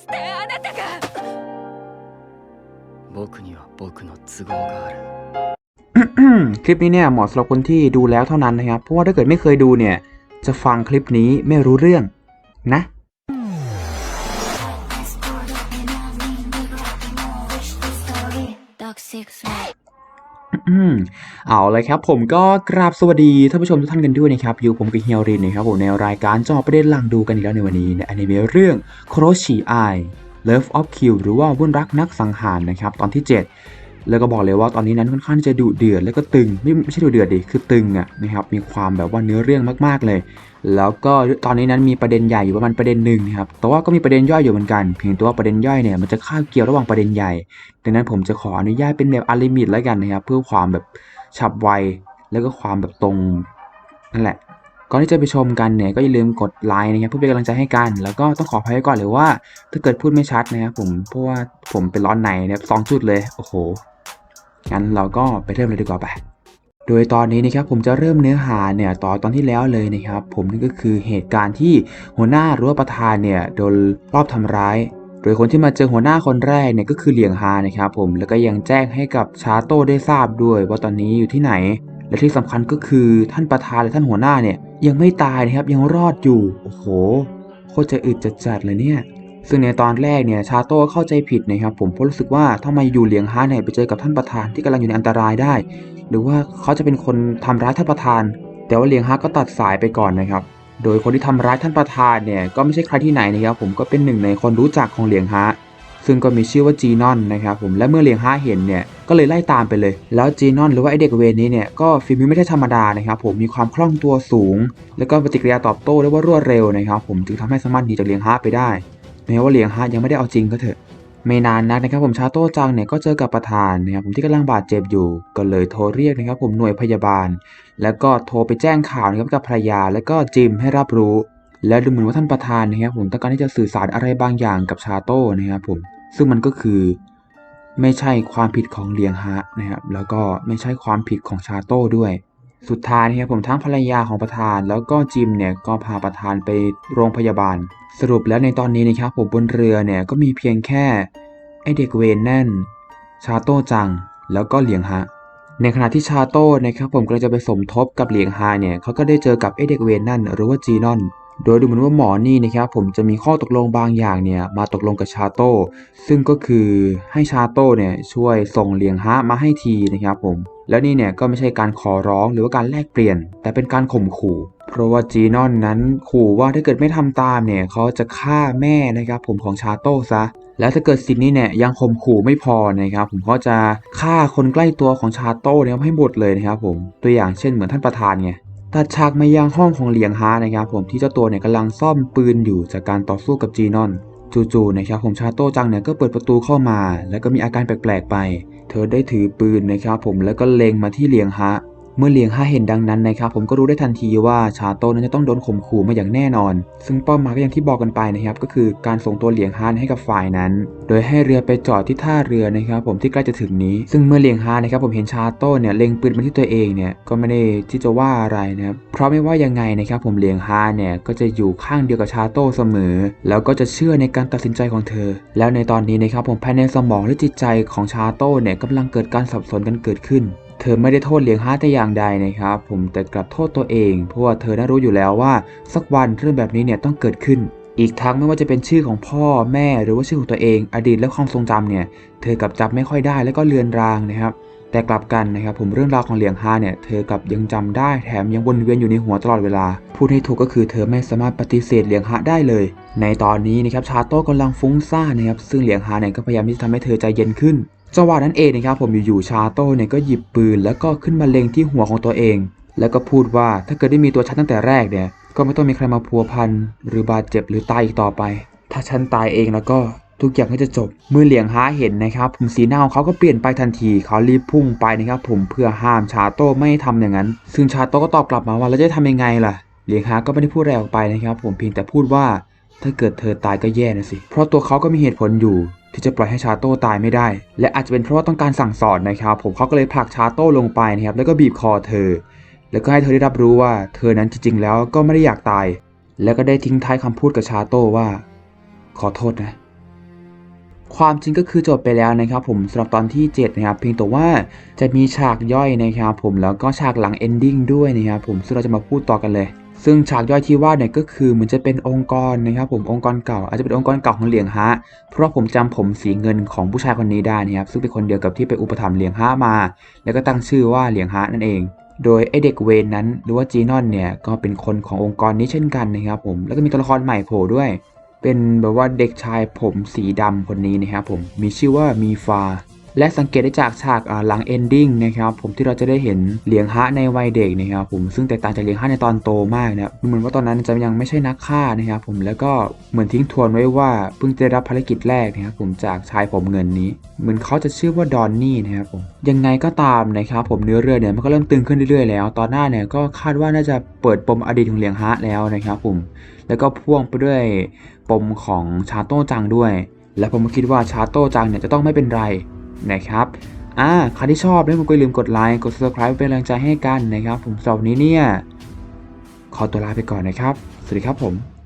してあなたが僕には僕の都合がある คลิปนี้เนี่ยเหมาะสำหรับคนที่ดูแล้วเท่านั้นนะครับ เพราะว่าถ้าเกิดไม่เคยดูเนี่ย จะฟังคลิปนี้ไม่รู้เรื่องนะ อืม เอาเลยครับผมก็กราบสวัสดีท่านผู้ชมทุกท่านกันด้วยนะครับอยู่ผมกับเฮียรินนะครับผมในรายการจอประเด็นหลังดูกันอีกแล้วในวันนี้ในอนิเมะเรื่อง c r o s h i Eye Love of Q หรือว่าวุ่นรักนักสังหารนะครับตอนที่ 7 แล้วก็บอกเลยว่าตอนนี้นั้นค่อนข้างจะดุเดือดแล้วก็ตึงไม่ไม่ใช่ดุเดือดดิคือตึงอะนะครับมีความแบบว่าเนื้อเรื่องมากๆเลย แล้วก็ตอนนี้นั้นมีประเด็นใหญ่อยู่ประมาณประเด็นหนึ่งนะครับแต่ว่าก็มีประเด็นย่อยอยู่เหมือนกัน เพียงแต่ว่าประเด็นย่อยเนี่ยมันจะคาเกี่ยวระหว่างประเด็นใหญ่ดังนั้นผมจะขออนุญาตเป็นแบบอลิมิตแล้วกันนะครับเพื่อความแบบฉับไวแล้วก็ความแบบตรงนั่นแหละ ก่อนที่จะไปชมกันเนี่ยก็อย่าลืมกดไลค์นะครับเพื่อเป็นกำลังใจให้กัน แล้วก็ต้องขออภัยก่อนเลยว่า ถ้าเกิดพูดไม่ชัดนะครับผมเพราะว่าผมเป็นร้อนในนะครับสองจุดเลยโอ้โหงั้นเราก็ไปเริ่มเลยดีกว่าไปโดยตอนนี้นะครับผมจะเริ่มเนื้อหาเนี่ยต่อตอนที่แล้วเลยนะครับผมนั่นก็คือเหตุการณ์ที่หัวหน้าหรือว่าประธานเนี่ยโดนรอบทำร้าย โดยคนที่มาเจอหัวหน้าคนแรกเนี่ยก็คือเหลียงฮานะครับผมแล้วก็ยังแจ้งให้กับชาโต้ได้ทราบด้วย ว่าตอนนี้อยู่ที่ไหน และที่สำคัญก็คือท่านประธานและท่านหัวหน้าเนี่ย ยังไม่ตายนะครับยังรอดอยู่ โอ้โหโคตรจะอึดจัดจัดๆเลยเนี่ยซึ่งในตอนแรกเนี่ยชาโต้เข้าใจผิดนะครับผมเพราะรู้สึกว่าทำไมอยู่เหลียงฮาเนี่ยไปเจอกับท่านประธานที่กำลังอยู่ในอันตรายได้ หรือว่าเขาจะเป็นคนทำร้ายท่านประธาน แต่ว่าเหลียงฮาก็ตัดสายไปก่อนนะครับ โดยคนที่ทำร้ายท่านประธานเนี่ยก็ไม่ใช่ใครที่ไหนนะครับผมก็เป็นหนึ่งในคนรู้จักของเหลียงฮา ซึ่งก็มีชื่อว่าจีนอนนะครับผมและเมื่อเลียงฮาเห็นเนี่ยก็เลยไล่ตามไปเลย แล้วจีนอนหรือว่าไอเด็กเวรนี้เนี่ยก็ฝีมือไม่ใช่ธรรมดานะครับผมมีความคล่องตัวสูง แล้วก็ปฏิกิริยาตอบโต้ได้ว่ารวดเร็วนะครับผมจึงทำให้สามารถหนีจากเลียงฮาไปได้แม้ว่าเลียงฮายังไม่ได้เอาจริงก็เถอะไม่นานนักนะครับผมชาโต้จังเนี่ยก็เจอกับประธานนะครับผมที่กำลังบาดเจ็บอยู่ก็เลยโทรเรียกนะครับผมหน่วยพยาบาล แล้วก็โทรไปแจ้งข่าวนะครับกับภรรยา แล้วก็จิมให้รับรู้ แล้วดูเหมือนว่าท่านประธานนะครับผมต้องการที่จะสื่อสารอะไรบางอย่างกับชาโต้นะครับผมซึ่งมันก็คือไม่ใช่ความผิดของเลียงฮะนะครับแล้วก็ไม่ใช่ความผิดของชาโต้ด้วย สุดท้ายนะครับผมทั้งภรรยาของประธาน แล้วก็จิมเนี่ยก็พาประธานไปโรงพยาบาล สรุปแล้วในตอนนี้นะครับผมบนเรือเนี่ยก็มีเพียงแค่ไอเด็กเวนแน่น ชาโต้จัง แล้วก็เหลียงฮะในขณะที่ชาโต้นะครับผมกำลังจะไปสมทบกับเหลียงฮาเนี่ยเขาก็ได้เจอกับไอเด็กเวนนั่นหรือว่าจีนอน โดยดูเหมือนว่าหมอนี่นะครับผมจะมีข้อตกลงบางอย่างเนี่ยมาตกลงกับชาโต้ซึ่งก็คือให้ชาโต้เนี่ยช่วยส่งเลียงฮะมาให้ทีนะครับผมแล้วนี่เนี่ยก็ไม่ใช่การขอร้องหรือว่าการแลกเปลี่ยน แต่เป็นการข่มขู่ เพราะว่าจีนอนนั้นขู่ว่าถ้าเกิดไม่ทำตามเนี่ยเขาจะฆ่าแม่นะครับผมของชาโต้ซะแล้วถ้าเกิดสิ่งนี้เนี่ยยังข่มขู่ไม่พอนะครับผมก็จะฆ่าคนใกล้ตัวของชาโต้เนี่ยให้หมดเลยนะครับผมตัวอย่างเช่นเหมือนท่านประธานไง ตัดฉากมายังห้องของเหลียงฮานะครับผมที่เจ้าตัวเนี่ยกำลังซ่อมปืนอยู่จากการต่อสู้กับจีนอนจู่ๆนะครับผมชาโต้จังเนี่ยก็เปิดประตูเข้ามา แล้วก็มีอาการแปลกๆไป เธอได้ถือปืนนะครับผมแล้วก็เล็งมาที่เหลียงฮะ เมื่อเหลียงฮาเห็นดังนั้นนะครับผมก็รู้ได้ทันทีว่าชาโต้นั้นจะต้องโดนข่มขู่มาอย่างแน่นอน ซึ่งเป้าหมายก็อย่างที่บอกกันไปนะครับก็คือการส่งตัวเหลียงฮานให้กับฝ่ายนั้น โดยให้เรือไปจอดที่ท่าเรือนะครับผมที่ใกล้จะถึงนี้ ซึ่งเมื่อเหลียงฮานนะครับผมเห็นชาโต้เนี่ยเล็งปืนมาที่ตัวเองเนี่ยก็ไม่ได้ที่จะว่าอะไรนะครับเพราะไม่ว่ายังไงนะครับผมเหลียงฮานเนี่ยก็จะอยู่ข้างเดียวกับชาโต้เสมอ แล้วก็จะเชื่อในการตัดสินใจของเธอ แล้วในตอนนี้นะครับผมภายในสมองและจิตใจของชาโต้เนี่ยกำลังเกิดการสับสนกันเกิดขึ้น เธอไม่ได้โทษเหลียงฮาแต่อย่างใดนะครับ ผมแต่กลับโทษตัวเอง เพราะว่าเธอได้รู้อยู่แล้วว่า สักวันเรื่องแบบนี้เนี่ยต้องเกิดขึ้น อีกทั้งไม่ว่าจะเป็นชื่อของพ่อแม่หรือว่าชื่อของตัวเอง อดีตและความทรงจำเนี่ย เธอกลับจำไม่ค่อยได้แล้วก็เลือนรางนะครับ แต่กลับกันนะครับผมเรื่องราวของเหลียงฮาเนี่ยเธอกลับยังจำได้แถมยังวนเวียนอยู่ในหัวตลอดเวลา พูดให้ถูกก็คือเธอไม่สามารถปฏิเสธเหลียงฮาได้เลย ในตอนนี้นะครับชาโต้กำลังฟุ้งซ่านนะครับซึ่งเหลียงฮาเนี่ยก็พยายามที่จะทำให้เธอใจเย็นขึ้น จังหวะนั้นเองนะครับผมอยู่ๆชาโต้เนี่ยก็หยิบปืน แล้วก็ขึ้นมาเล็งที่หัวของตัวเอง แล้วก็พูดว่าถ้าเกิดได้มีตัวฉันตั้งแต่แรกเนี่ยก็ไม่ต้องมีใครมาพัวพันหรือบาดเจ็บหรือตายอีกต่อไป ถ้าฉันตายเองแล้วก็ทุกอย่างก็จะจบ เมื่อเหลียงฮาเห็นนะครับผมสีหน้าของเขาก็เปลี่ยนไปทันที เขารีบพุ่งไปนะครับผมเพื่อห้ามชาโต้ไม่ให้ทำอย่างนั้น ซึ่งชาโต้ก็ตอบกลับมาว่าแล้วจะทำยังไงล่ะ เหลียงฮาก็ไม่ได้พูดอะไรออกไปนะครับ ผมเพียงแต่พูดว่าถ้าเกิดเธอตายก็แย่นะสิ เพราะตัวเขาก็มีเหตุผลอยู่ ที่จะปล่อยให้ชาโต้ตายไม่ได้ และอาจจะเป็นเพราะว่าต้องการสั่งสอนนะครับ ผมเขาก็เลยผลักชาโต้ลงไปนะครับแล้วก็บีบคอเธอ แล้วก็ให้เธอได้รับรู้ว่าเธอนั้นจริงๆแล้วก็ไม่ได้อยากตาย แล้วก็ได้ทิ้งท้ายคำพูดกับชาโต้ว่า ขอโทษนะ ความจริงก็คือจบไปแล้วนะครับ ผมสำหรับตอนที่ 7 นะครับ เพียงแต่ว่าจะมีฉากย่อยนะครับ ผมแล้วก็ฉากหลังเอนดิ้งด้วยนะครับผมซึ่งเราจะมาพูดต่อกันเลย ซึ่งฉากย่อยที่ว่าเนี่ยก็คือเหมือนจะเป็นองค์กรนะครับผมองค์กรเก่า อาจจะเป็นองค์กรเก่าของเหลียงฮะเพราะผมจำผมสีเงินของผู้ชายคนนี้ได้นะครับซึ่งเป็นคนเดียวกับที่ไปอุปถัมภ์เหลียงฮะมา แล้วก็ตั้งชื่อว่าเหลียงฮะนั่นเอง โดยไอเด็กเวนนั้นหรือว่าจีนอนเนี่ยก็เป็นคนขององค์กรนี้เช่นกันนะครับผมแล้วก็มีตัวละครใหม่โผล่ด้วย เป็นแบบว่าเด็กชายผมสีดำคนนี้นะครับผมมีชื่อว่ามีฟา และสังเกตได้จากฉากหลังเอนดิ้งนะครับผมที่เราจะได้เห็นเหลียงฮะในวัยเด็กนะครับผมซึ่งแตกต่างจากเหลียงฮะในตอนโตมากนะครับเหมือนว่าตอนนั้นจะยังไม่ใช่นักฆ่านะครับผมแล้วก็เหมือนทิ้งทวนไว้ว่าเพิ่งจะได้รับภารกิจแรกนะครับผมจากชายผมเงินนี้ เหมือนเขาจะชื่อว่าดอนนี่นะครับผมยังไงก็ตามนะครับผมเนื้อเรื่องเนี่ยมันก็เริ่มตึงขึ้นเรื่อยๆแล้ว ตอนหน้าเนี่ยก็คาดว่าน่าจะเปิดปมอดีตของเหลียงฮะแล้วนะครับผมแล้วก็พ่วงไปด้วยปมของชาโต้จังด้วย และผมคิดว่าชาโต้จังเนี่ยจะต้องไม่เป็นไร นะครับอ่าใครที่ชอบเนี่ยผมก็อย่าลืมกดไลค์กด subscribe เป็นแรงใจให้กันนะครับ ผมสำหรับวันนี้เนี่ย ขอตัวลาไปก่อนนะครับ สวัสดีครับผม